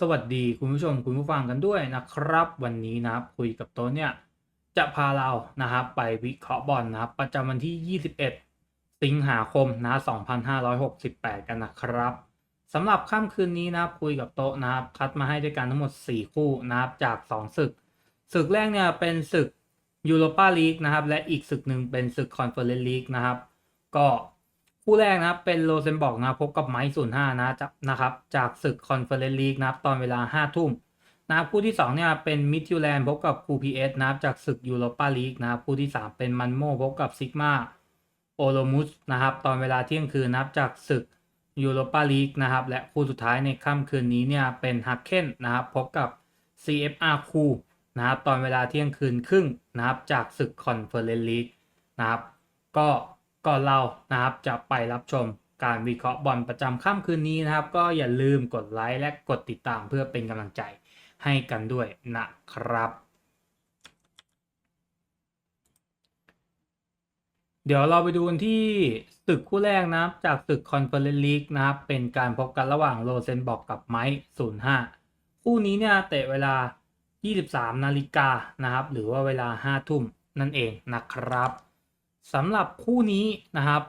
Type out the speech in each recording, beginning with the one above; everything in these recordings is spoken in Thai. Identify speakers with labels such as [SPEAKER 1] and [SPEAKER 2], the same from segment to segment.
[SPEAKER 1] สวัสดีคุณผู้ชมคุณผู้ฟังกันด้วยนะครับ วันนี้นะครับคุยกับโต๊ะเนี่ยจะพาเรานะครับไปวิเคราะห์บอลนะครับ ประจำวันที่ 21 สิงหาคมนะ2568 กันนะครับสำหรับค่ำคืนนี้นะครับคุยกับโต๊ะนะครับคัดมาให้ด้วยกันทั้งหมด 4 คู่นะครับจาก 2 ศึก ศึกแรกเนี่ยเป็นศึกยูโรปาลีกนะครับและอีกศึกหนึ่งเป็นศึกคอนเฟอเรนซ์ลีกนะครับก็ คู่แรกนะครับเป็นโรเซนบอกนะพบกับไมค์ศูนย์ห้านะจากนะครับจากศึกคอนเฟอเรนซ์ลีกนะครับตอนเวลาห้าทุ่มนะครับคู่ที่สองเนี่ยเป็นมิทิวแลนด์พบกับคูพีเอสนะครับจากศึกยูโรปาลีกนะครับคู่ที่สามเป็นมันโมพบกับซิกมาโอโลมุสนะครับตอนเวลาเที่ยงคืนนะครับจากศึกยูโรปาลีกนะครับและคู่สุดท้ายในค่ำคืนนี้เนี่ยเป็นฮักเคนนะครับพบกับ CFR คูนะครับตอนเวลาเที่ยงคืนครึ่งนะครับจากศึกคอนเฟอเรนซ์ลีกนะครับก็ ก่อนเรานะครับจะไปรับชมการวิเคราะห์บอลประจำค่ำคืนนี้นะครับ ก็อย่าลืมกดไลค์และกดติดตามเพื่อเป็นกำลังใจให้กันด้วยนะครับ เดี๋ยวเราไปดูกันที่ศึกคู่แรกนะครับ จากศึกคอนเฟอเรนซ์ลีกนะครับ เป็นการพบกันระหว่างโรเซนบอกกับไมค์05คู่นี้เนี่ยเตะเวลา 23 นาฬิกานะครับ หรือว่าเวลา 5 ทุ่มนั่นเองนะครับ สำหรับคู่นี้นะครับ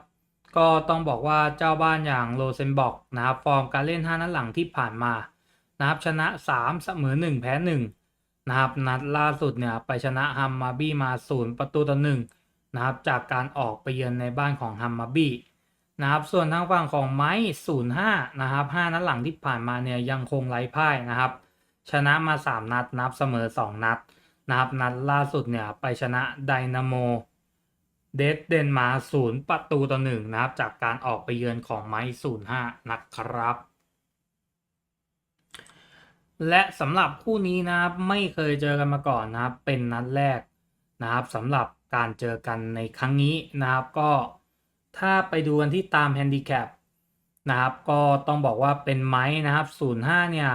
[SPEAKER 1] ก็ต้องบอกว่าเจ้าบ้านอย่างโรเซนบอกนะครับฟอร์มการเล่น 5 นัดหลังที่ผ่านมานะครับชนะ 3 เสมอ 1 แพ้ 1 นะครับ นัดล่าสุดเนี่ยไปชนะฮัมมาบี้มา 0 ประตูต่อ1นะครับ จากการออกไปเยือนในบ้านของฮัมมาบี้นะครับ ส่วนทางฝั่งของไม้05 นะครับ 5 นัดหลังที่ผ่านมาเนี่ยยังคงไร้พ่ายนะครับ ชนะมา 3 นัดนับเสมอ 2 นัดนะครับ นัดล่าสุดเนี่ยไปชนะไดนาโม เดดเดนมาศูนย์ประตูต่อหนึ่งนะครับ จากการออกไปเยือนของไม้ศูนย์ห้านะครับ และสำหรับคู่นี้นะครับไม่เคยเจอกันมาก่อนนะครับ เป็นนัดแรกนะครับสำหรับการเจอกันในครั้งนี้นะครับ ก็ถ้าไปดูกันที่ตามแฮนดิแคปนะครับ ก็ต้องบอกว่าเป็นไม้นะครับศูนย์ห้าเนี่ย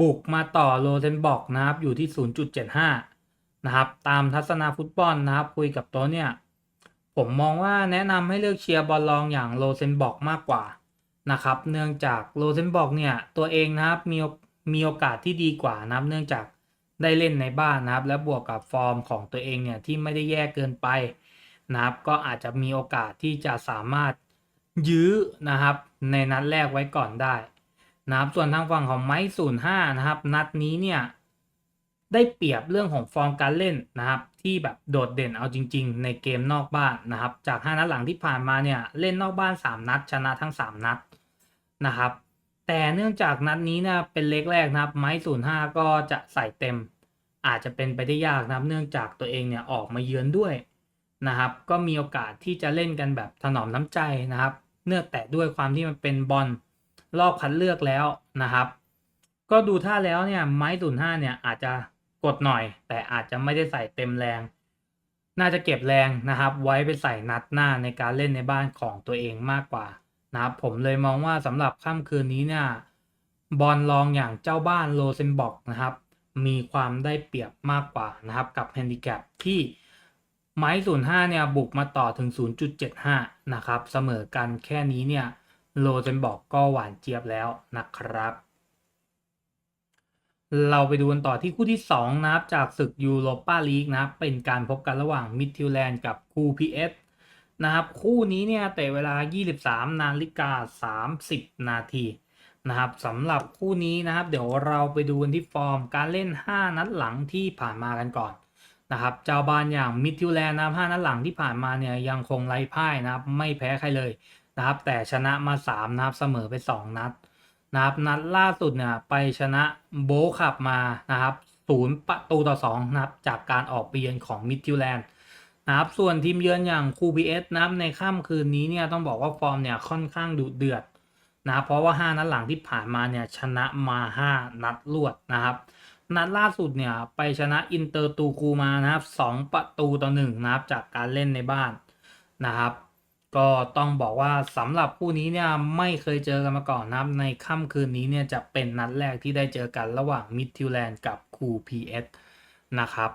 [SPEAKER 1] บุกมาต่อโรเทนบอกนะครับ อยู่ที่ 0.75 นะครับตามทัศนาฟุตบอลนะครับคุยกับโต๊ะเนี่ยผมมองว่าแนะนำให้เลือกเชียร์บอลลองอย่างโรเซนบอกมากกว่านะครับเนื่องจากโรเซนบอกเนี่ยตัวเองนะครับมีมีโอกาสที่ดีกว่านะครับเนื่องจากได้เล่นในบ้านนะครับ และบวกกับฟอร์มของตัวเองเนี่ยที่ไม่ได้แย่เกินไปนะครับ ก็อาจจะมีโอกาสที่จะสามารถยื้อนะครับ ในนัดแรกไว้ก่อนได้นะครับส่วนทางฝั่งของไมค์ศูนย์ห้านะครับ นัดนี้เนี่ย ได้เปรียบเรื่องของฟอร์มการเล่นนะครับ ที่แบบโดดเด่นเอาจริง ๆ ในเกมนอกบ้านนะครับ จาก 5 นัดหลังที่ผ่านมาเนี่ยเล่นนอกบ้าน 3 นัด ชนะทั้ง 3 นัดนะครับ แต่เนื่องจากนัดนี้นะเป็นเล็กแรกนะครับ ไม้ศูนย์ห้าก็จะใส่เต็ม อาจจะเป็นไปได้ยากนะครับ เนื่องจากตัวเองเนี่ยออกมาเยือนด้วยนะครับ ก็มีโอกาสที่จะเล่นกันแบบถนอมน้ำใจนะครับ เนื่องแต่ด้วยความที่มันเป็นบอลรอบคัดเลือกแล้วนะครับ ก็ดูท่าแล้วเนี่ยไม้ศูนย์ห้าเนี่ยอาจจะ กดหน่อย แต่อาจจะไม่ได้ใส่เต็มแรง น่าจะเก็บแรงนะครับ ไว้ไปใส่นัดหน้าในการเล่นในบ้านของตัวเองมากกว่านะครับผมเลยมองว่าสำหรับค่ำคืนนี้เนี่ยบอลลองอย่างเจ้าบ้านโรเซนบอกนะครับ มีความได้เปรียบมากกว่านะครับ กับแฮนดิแคปที่ไม้ศูนย์ห้าเนี่ยบุกมาต่อถึง 0.75 นะครับ เสมอกันแค่นี้เนี่ยโรเซนบอกก็หวานเจี๊ยบแล้วนะครับ เราไปดูกันต่อที่คู่ที่ 2 นะครับ จากศึกยูโรปาลีกนะครับ เป็นการพบกันระหว่างมิดทิวแลนด์กับคูพีเอสนะครับ คู่นี้เนี่ยเตะเวลา 23 นาฬิกา 30 นาทีนะครับสำหรับคู่นี้นะครับ เดี๋ยวเราไปดูกันที่ฟอร์มการเล่น 5 นัดหลังที่ผ่านมากันก่อนนะครับเจ้าบ้านอย่างมิดทิวแลนด์นะครับ5นัดหลังที่ผ่านมาเนี่ยยังคงไร้พ่ายนะครับไม่แพ้ใครเลยนะครับ แต่ชนะมา 3นะครับเสมอไป 2 นัด นะครับนัดล่าสุดเนี่ยไปชนะโบคขับมานะครับศูนย์ประตูต่อสองนะครับจากการออกไปเยือนของมิดทิวแลนด์นะครับส่วนทีมเยือนอย่างคูบีเอสนะครับในค่ำคืนนี้เนี่ยต้องบอกว่าฟอร์มเนี่ยค่อนข้างดุเดือดนะครับเพราะว่า 5 นัดหลังที่ผ่านมาเนี่ยชนะมา 5 นัดรวดนะครับนัดล่าสุดเนี่ยไปชนะอินเตอร์ตูคูมานะครับ2ประตูต่อ1นะครับจากการเล่นในบ้านนะครับ ก็ต้องบอกว่าสำหรับคู่นี้เนี่ยไม่เคยเจอกันมาก่อนนะครับ ในค่ำคืนนี้เนี่ยจะเป็นนัดแรกที่ได้เจอกันระหว่างมิดทิวแลนด์กับคูพีเอสนะครับ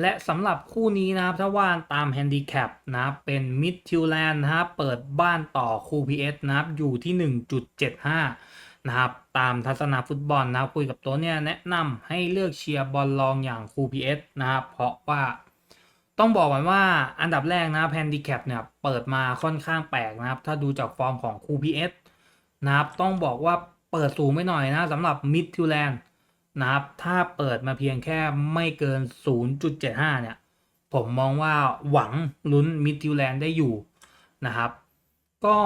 [SPEAKER 1] และสำหรับคู่นี้นะครับถ้าว่าตามแฮนดิแคปนะครับเป็นมิดทิวแลนด์นะครับเปิดบ้านต่อคูพีเอสนะครับอยู่ที่ 1.75 นะครับ ตามทัศนาฟุตบอลนะครับคุยกับตัวเนี่ยแนะนำให้เลือกเชียร์บอลลองอย่างคูพีเอสนะครับเพราะว่า ต้องบอกก่อนว่าอันดับแรกนะแพนดิแคปเนี่ยเปิดมาค่อนข้างแปลกนะครับ ถ้าดูจากฟอร์มของคูพีเอสนะครับ ต้องบอกว่าเปิดสูงไปหน่อยนะสำหรับมิดทิวแลนด์นะครับ ถ้าเปิดมาเพียงแค่ไม่เกิน 0.75 เนี่ย ผมมองว่าหวังลุ้นมิดทิวแลนด์ได้อยู่นะครับ ก็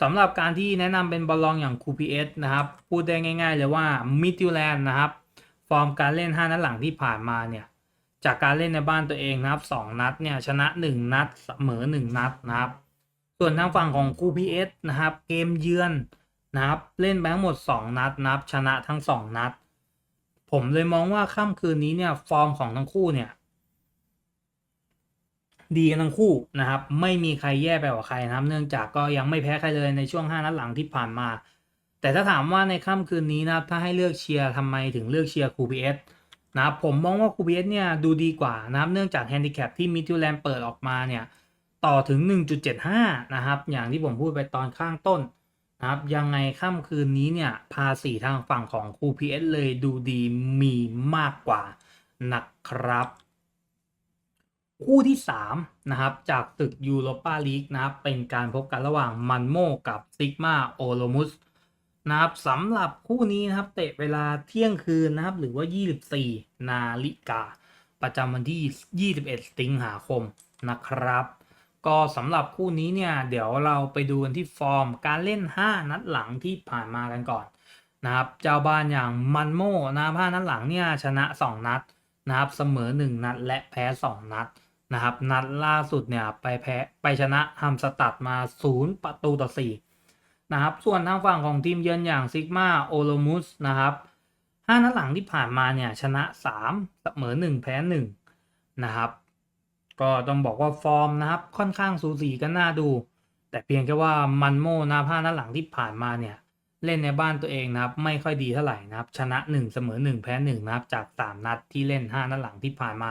[SPEAKER 1] สำหรับการที่แนะนำเป็นบอลลองอย่าง QPS นะครับ พูดได้ง่าย ๆ เลยว่ามิดทิวแลนด์นะครับ ฟอร์มการเล่น 5 นัดหลังที่ผ่านมาเนี่ย จากการเล่นในบ้านตัวเองนะครับ2นัดเนี่ยชนะ1นัดเสมอ1นัดนะครับ ส่วนทางฝั่งของ QPS นะครับ เกมเยือนนะครับเล่นไปทั้งหมด 2 นัดนับชนะทั้ง 2 นัด ผมเลยมองว่าค่ำคืนนี้เนี่ยฟอร์มของทั้งคู่เนี่ยดีกันทั้งคู่นะครับ ไม่มีใครแย่ไปกว่าใครนะครับ เนื่องจากก็ยังไม่แพ้ใครเลยในช่วง 5 นัดหลังที่ผ่านมา แต่ถ้าถามว่าในค่ำคืนนี้นะครับถ้าให้เลือกเชียร์ทำไมถึงเลือกเชียร์คูพีเอส นะครับผมมองว่าคูเอสเนี่ยดูดีกว่านะครับเนื่องจากแฮนดิแคปที่มิทิวแลนเปิดออกมาเนี่ยต่อถึง 1.75 นะครับ อย่างที่ผมพูดไปตอนข้างต้นนะครับยังไงค่ำคืนนี้เนี่ยภาษีทางฝั่งของคูพีเอสเลยดูดีมีมากกว่านะครับ คู่ที่ 3 นะครับ จากตึกยูโรปาลีกนะครับ เป็นการพบกันระหว่างมันโมกับซิกมาโอโลมุส นะครับสำหรับคู่นี้นะครับเตะเวลาเที่ยงคืนนะครับหรือว่า 24 นาฬิกา ประจำวันที่ 21 สิงหาคมนะครับ ก็สำหรับคู่นี้เนี่ยเดี๋ยวเราไปดูกันที่ฟอร์มการเล่น 5 นัดหลังที่ผ่านมากันก่อนนะครับเจ้าบ้านอย่างมันโมนะครับ5นัดหลังเนี่ยชนะ 2 นัดนะครับเสมอ 1 นัดและแพ้ 2 นัดนะครับนัดล่าสุดเนี่ยไปแพ้ไปชนะฮัมสตัดมา 0 ประตูต่อ 4 นะครับ ส่วนทางฝั่งของทีมเยือนอย่างซิกมาโอโลมุสนะครับ5นัดหลังที่ผ่านมาเนี่ยชนะ3เสมอ1 แพ้1นะครับก็ต้องบอกว่าฟอร์มนะครับค่อนข้างสูสีกันน่าดู แต่เพียงแค่ว่ามันโมนะ5นัดหลังที่ผ่านมาเนี่ยเล่นในบ้านตัวเองนะครับไม่ค่อยดีเท่าไหร่นะครับชนะ 1 เสมอ 1 แพ้1นะครับจาก 3 นัดที่เล่น 5 นัดหลังที่ผ่านมา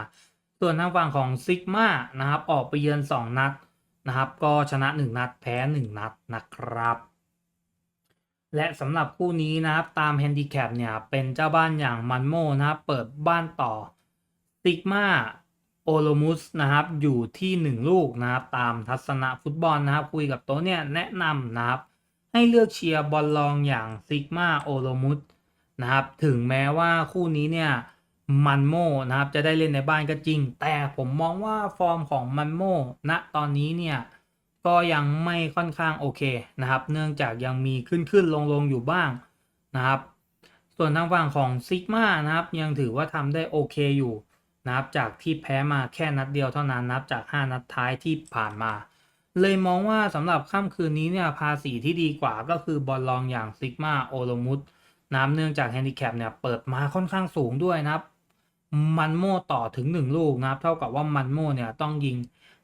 [SPEAKER 1] ส่วนทางฝั่งของซิกมานะครับออกไปเยือน 2 นัดนะครับก็ชนะ 1 นัดแพ้ 1 นัดนะครับ และสำหรับคู่นี้นะครับตามแฮนดิแคปเนี่ยเป็นเจ้าบ้านอย่างมันโมนะครับเปิดบ้านต่อซิกมาโอโลมุสนะครับอยู่ที่ 1 ลูกนะครับตามทัศนะฟุตบอลนะครับคุยกับโต๊ะเนี่ยแนะนำนะครับให้เลือกเชียร์บอลลองอย่างซิกมาโอโลมุสนะครับถึงแม้ว่าคู่นี้เนี่ยมันโมนะครับจะได้เล่นในบ้านก็จริง แต่ผมมองว่าฟอร์มของมันโมณตอนนี้เนี่ย ก็ยังไม่ค่อนข้างโอเคนะครับ เนื่องจากยังมีขึ้นขึ้นลงลงอยู่บ้างนะครับ ส่วนทางฝั่งของซิกมานะครับ ยังถือว่าทำได้โอเคอยู่นะครับ จากที่แพ้มาแค่นัดเดียวเท่านั้นนับจาก 5 นัดท้ายที่ผ่านมา เลยมองว่าสำหรับค่ำคืนนี้เนี่ยภาษีที่ดีกว่าก็คือบอลลองอย่างซิกมาโอโลมุสนะครับเนื่องจากแฮนดิแคปเนี่ยเปิดมาค่อนข้างสูงด้วยนะครับ มันโม่ต่อถึง 1 ลูกนะครับ เท่ากับว่ามันโม่เนี่ยต้องยิง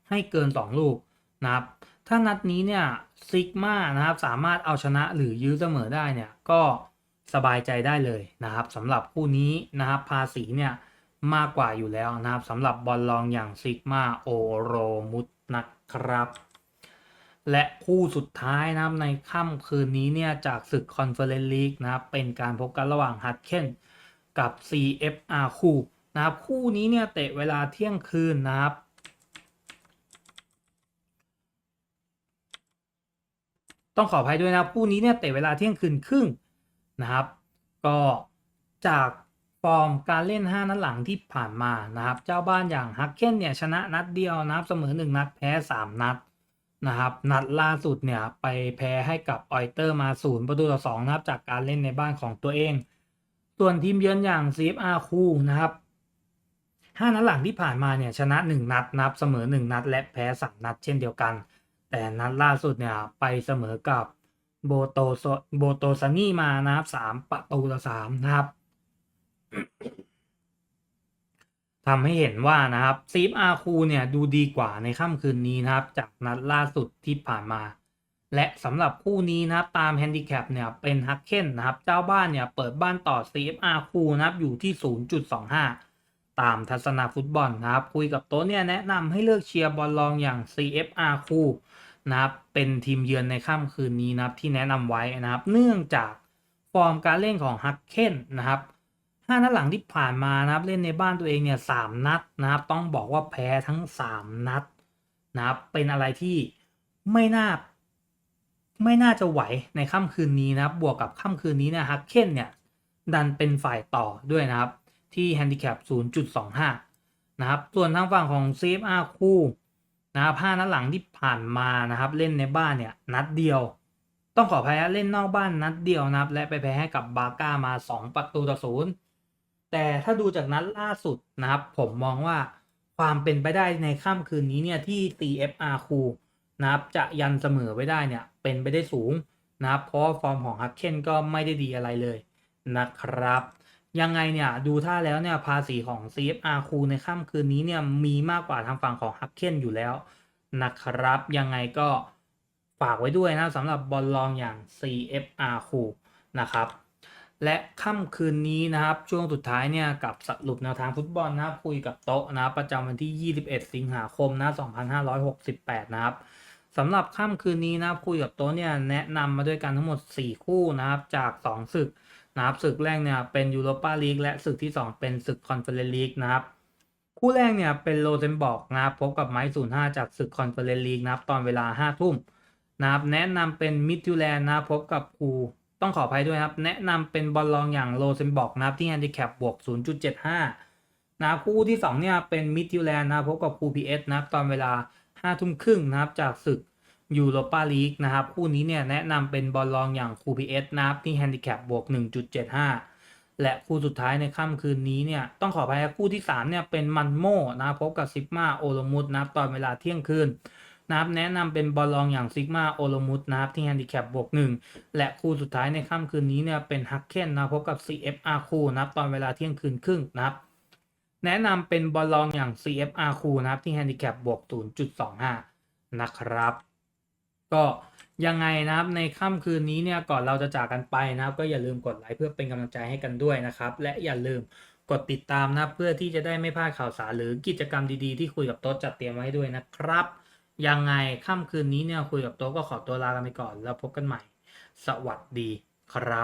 [SPEAKER 1] ให้เกิน 2 ลูกนะครับ ถ้านัดนี้เนี่ยซิกมานะครับสามารถเอาชนะหรือยื้อเสมอได้เนี่ยก็สบายใจได้เลยนะครับสำหรับคู่นี้นะครับภาษีเนี่ยมากกว่าอยู่แล้วนะครับสำหรับบอลลองอย่างซิกมาโอโรมุตนะครับ และคู่สุดท้ายนะครับในค่ำคืนนี้เนี่ยจากศึกคอนเฟอเรนซ์ลีกนะครับเป็นการพบกันระหว่างฮัตเคนกับ CFR คู่นะครับคู่นี้เนี่ยเตะเวลาเที่ยงคืนนะครับ ต้องขออภัยด้วยนะคู่นี้เนี่ยเตะเวลาเที่ยงคืนครึ่งนะครับ ก็จากฟอร์มการเล่น 5 นัดหลังที่ผ่านมานะครับ เจ้าบ้านอย่างฮักเคนเนี่ยชนะนัดเดียวนะครับเสมอ 1 นัดแพ้ 3 นัดนะครับ นัดล่าสุดเนี่ยไปแพ้ให้กับออยเตอร์มา 0 ประตูต่อ2นะครับจากการเล่นในบ้านของตัวเอง ส่วนทีมเยือนอย่าง CFR คูนะครับ5นัดหลังที่ผ่านมาเนี่ยชนะ 1 นัดนับเสมอ 1 นัด และแพ้ 3 นัดเช่นเดียวกัน แต่นัดล่าสุดเนี่ยไปเสมอกับโบโตโซโบโตซานี่มานะครับ3ประตูต่อ3นะครับทำให้เห็นว่านะครับซีฟอาคูเนี่ยดูดีกว่าในค่ำคืนนี้นะครับ จากนัดล่าสุดที่ผ่านมา และสำหรับคู่นี้นะครับตามแฮนดิแคปเนี่ยเป็นฮักเคนนะครับ เจ้าบ้านเนี่ยเปิดบ้านต่อ CFR คูนะครับอยู่ที่ 0.25 ตามทัศนาฟุตบอลนะครับ คุยกับโต๊ะเนี่ยแนะนำให้เลือกเชียร์บอลลองอย่าง CFR คูนะครับเป็นทีมเยือนในค่ำคืนนี้นะครับที่แนะนำไว้นะครับ เนื่องจากฟอร์มการเล่นของฮักเคนนะครับห้านัดหลังที่ผ่านมานะครับเล่นในบ้านตัวเองเนี่ยสามนัดนะครับ ต้องบอกว่าแพ้ทั้งสามนัดนะครับเป็นอะไรที่ไม่น่าไม่น่าจะไหวในค่ำคืนนี้นะครับ บวกกับค่ำคืนนี้นี่ยฮักเคนเนี่ยดันเป็นฝ่ายต่อด้วยนะครับ ที่แฮนดิแคป 0.25 นะครับ ส่วนทางฝั่งของ CFR คู่นะครับ5นัดหลังที่ผ่านมานะครับ เล่นในบ้านเนี่ยนัดเดียว ต้องขออภัยเล่นนอกบ้านนัดเดียวนะครับ และไปแพ้ให้กับบาก้ามา 2 ประตูต่อศูนย์แต่ถ้าดูจากนัดล่าสุดนะครับ ผมมองว่าความเป็นไปได้ในค่ำคืนนี้เนี่ยที่ CFR คูนะครับจะยันเสมอไว้ได้เนี่ยเป็นไปได้สูงนะครับเพราะฟอร์มของฮักเคนก็ไม่ได้ดีอะไรเลยนะครับ ยังไงเนี่ยดูท่าแล้วเนี่ยภาษีของ CFR คูในค่ำคืนนี้เนี่ยมีมากกว่าทางฝั่งของฮักเคนอยู่แล้วนะครับ ยังไงก็ฝากไว้ด้วยนะสำหรับบอลลองอย่าง CFR คูนะครับ และค่ำคืนนี้นะครับ ช่วงสุดท้ายเนี่ยกับสรุปแนวทางฟุตบอลนะคุยกับโต๊ะนะประจำวันที่ 21 สิงหาคมนะ2568 นะครับสำหรับค่ำคืนนี้นะคุยกับโต๊ะเนี่ยแนะนำมาด้วยกันทั้งหมด 4 คู่นะครับจาก 2 ศึก นะครับศึกแรกเนี่ยเป็นยูโรปาลีกและศึกที่ 2 เป็นศึกคอนเฟอเรนซ์ลีกนะครับคู่แรกเนี่ยเป็นโรเซนบอกนะครับพบกับไมซ์05จากศึกคอนเฟอเรนซ์ลีกนะครับตอนเวลา5ทุ่มนะครับแนะนำเป็นมิดทูแลนด์นะพบกับคูต้องขออภัยด้วยครับแนะนำเป็นบอลลองอย่างโรเซนบอกนะครับที่แฮนดิแคปบวก 0.75นะครับคู่ที่2เนี่ยเป็นมิดทิวแลนด์นะพบกับคูพีเอสนะครับตอนเวลา5ทุ่มครึ่งนะครับจากศึก ยูโรปาลีกนะครับคู่นี้เนี่ยแนะนำเป็นบอลลองอย่างคูพีเอสนะครับที่แฮนดิแคปบวก 1.75 และคู่สุดท้ายในค่ำคืนนี้เนี่ยต้องขออภัยะคู่ที่ 3 เนี่ยเป็นมันโมนะครับพบกับซิกมาโอโลมุตนะครับตอนเวลาเที่ยงคืนนะครับแนะนำเป็นบอลลองอย่างซิกมาโอโลมุตนะครับที่แฮนดิแคปบวก 1 และคู่สุดท้ายในค่ำคืนนี้เนี่ยเป็นฮักเคนนะพบกับ CFR คู่นะครับตอนเวลาเที่ยงคืนครึ่งนะครับแนะนำเป็นบอลลองอย่าง CFR คูนะครับที่แฮนดิแคปบวก 0.25 นะครับ ก็ยังไงนะครับในค่ำคืนนี้เนี่ยก่อนเราจะจากกันไปนะครับก็อย่าลืมกดไลค์เพื่อเป็นกำลังใจให้กันด้วยนะครับ และอย่าลืมกดติดตามนะครับเพื่อที่จะได้ไม่พลาดข่าวสารหรือกิจกรรมดีๆ ที่คุยกับโต๊ะจัดเตรียมไว้ด้วยนะครับ ยังไงค่ำคืนนี้เนี่ยคุยกับโต๊ะก็ขอตัวลากันไปก่อน แล้วพบกันใหม่ สวัสดีครับ